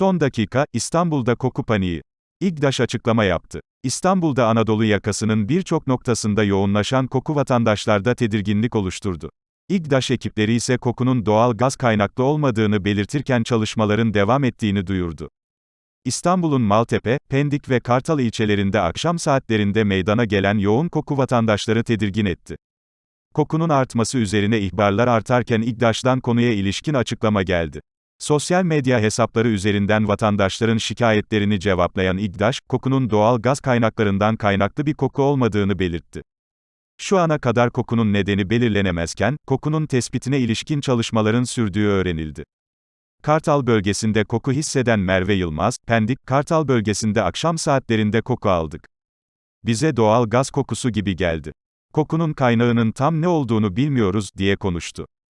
Son dakika, İstanbul'da koku paniği. İGDAŞ açıklama yaptı. İstanbul'da Anadolu yakasının birçok noktasında yoğunlaşan koku vatandaşlarda tedirginlik oluşturdu. İGDAŞ ekipleri ise kokunun doğal gaz kaynaklı olmadığını belirtirken çalışmaların devam ettiğini duyurdu. İstanbul'un Maltepe, Pendik ve Kartal ilçelerinde akşam saatlerinde meydana gelen yoğun koku vatandaşları tedirgin etti. Kokunun artması üzerine ihbarlar artarken İGDAŞ'tan konuya ilişkin açıklama geldi. Sosyal medya hesapları üzerinden vatandaşların şikayetlerini cevaplayan İGDAŞ, kokunun doğal gaz kaynaklarından kaynaklı bir koku olmadığını belirtti. Şu ana kadar kokunun nedeni belirlenemezken, kokunun tespitine ilişkin çalışmaların sürdüğü öğrenildi. Kartal bölgesinde koku hisseden Merve Yılmaz, Pendik, Kartal bölgesinde akşam saatlerinde koku aldık. Bize doğal gaz kokusu gibi geldi. Kokunun kaynağının tam ne olduğunu bilmiyoruz, diye konuştu.